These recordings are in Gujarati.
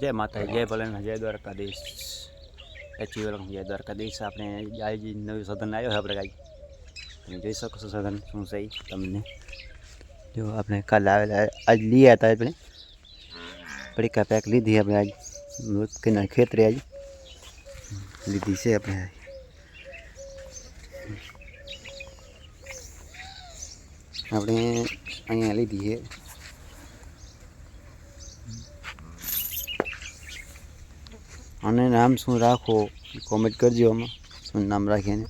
જય માતા જય ભોલેનાથ, જય દ્વારકાધીશ. એચી વેલકમ જય દ્વારકાધીશ. આપણે આજે નવું સાધન આવ્યો છે આપણે કાંઈ તમે જોઈ શકો છો સાધન શું છે તમને. જો આપણે કાલે આવેલા, આજ લઈ હતા આપણે. પડીકા પેક લીધી આપણે આજ. મૃતકીના ખેતરે આજ. લીધી છે આપણે આપણે અહીંયા લીધી છે. અને નામ શું રાખો કોમેન્ટ કરજો આમાં. શું નામ રાખીએ ને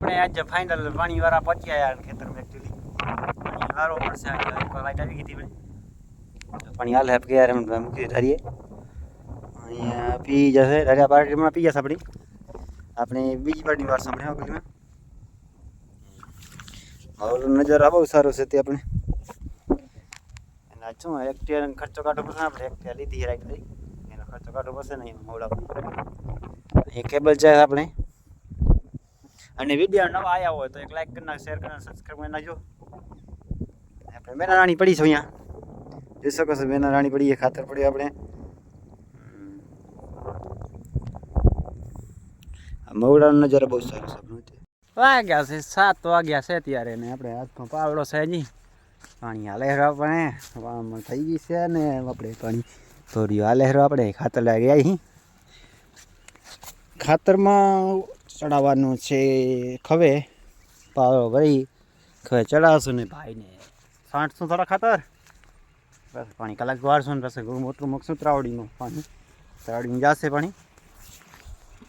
આપણે આજ ફાઇનલ પાણી વાળા પહોંચી આવ્યા ખેતરમાં એકચ્યુઅલી પાણી વારો પડશે આજે. એક લાઈટ આવી ગઈ હતી ભાઈ. તો પાણી હાલ હેપ કે યાર, એમ મૂકી ધરીએ. અહીંયા પી જશે. ધર્યા પાર્ટીમાં પી જશે આપણી. આપણે બીજી પાર્ટીની વાર સાંભળે પેલીમાં મારો નજારો બહુ સારો છે તે આપણે. શું એક્ટિવાનો ખર્ચો કાઢવો પડશે આપણે આપણે એક્ટિવા લીધી રાખી એનો ખર્ચો કાઢવો પડશે ને એમાં મોડા એ કેબલ છે આપણે અને વીડિયો નવા આવ્યા હોય તો એક લાઈક કરી નાખ શેર કરી નાખ સબસ્ક્રાઈબ કરી નાખજો આપણે મેના રાણી પડી છે અહીંયા જોઈ શકો છો મેના રાણી પડી એ ખાતર પડ્યું આપણે મવડાનો નજારો બહુ સારો છે વાગ્યા છે સાત વાગ્યા છે ત્યારે ને આપણે હાથમાં પાવડો છે હજી પાણી હાલે હેરો આપણે થઈ ગઈ છે ને આપણે પાણી થોડી હાલે હેરો આપણે ખાતર લાગી આવી ખાતરમાં ચડાવવાનું છે ખવે. પાવડો ભરી. ખવે ચડાવશું ને ભાઈને છાંટશું થોડા ખાતર. બસ પાણી કલાક વાળશું ને પછી મોટું મૂકશું ત્રાવડીનું પાણી. ત્રાવડીમાં જશે પાણી.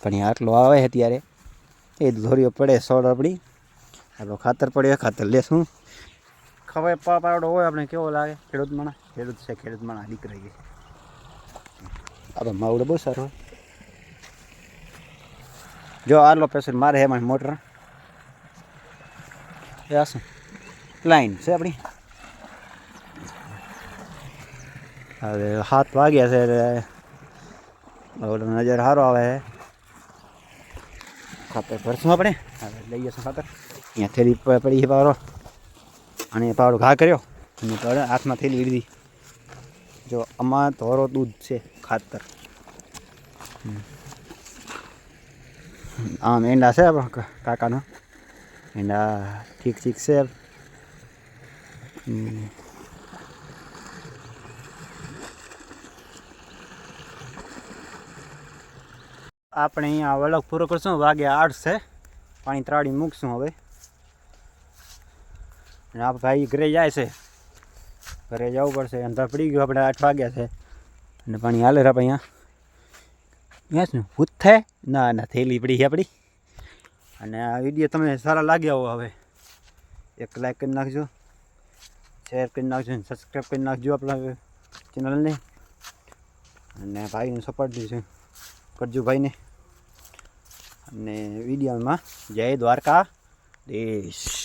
પાણી આટલો આવે છે ત્યારે એ ધોરીઓ પડે સોળ આપણી. આટલો ખાતર પડ્યો, ખાતર લેશું. ખવાય પાવડો હોય, આપણે કેવો લાગે? ખેડૂત માણા ખેડૂત છે ખેડૂત માણા દીકરા છે. આપણે માવડો બહુ સારો જો આટલો પેસર મારે હે મોટર. લાઈન છે આપણી. હવે હાથ વાગ્યા છે એટલે નજર સારો આવે છે. ખાતર ભરશું આપણે. હવે લઈ જશું ખાતર. અહીંયા થેલી પડી છે પાવડો. અને પાવડો ઘા કર્યો અને તળે હાથમાં થેલી લીધી જો આમાં ધોરો દૂધ છે ખાતર. આમ એંડા છે કાકાનો. એંડા ઠીક ઠીક છે. આપણે અહીંયા વળગ પૂરો કરશું. વાગે આઠ છે. પાણી ત્રાડી મૂકશું હવે. અને આ ભાઈ ઘરે જાય છે. ઘરે જવું પડશે. અંધાર પડી ગયું. આપણે આઠ વાગ્યા છે. અને પાણી હાલે રાપ અહીંયા. યસ ને ભૂત થાય ના ના, થેલી પડી છે આપણી. અને આ વીડિયો તમને સારા લાગ્યા હોય હવે. એક લાઈક કરી નાખજો. શેર કરી નાખજો અને સબસ્ક્રાઈબ કરી નાખજો આપણા ચેનલને અને ભાઈનું સપોર્ટ દેજો કરજો ભાઈને. અને વિડીયોમાં જય દ્વારકા દેશ.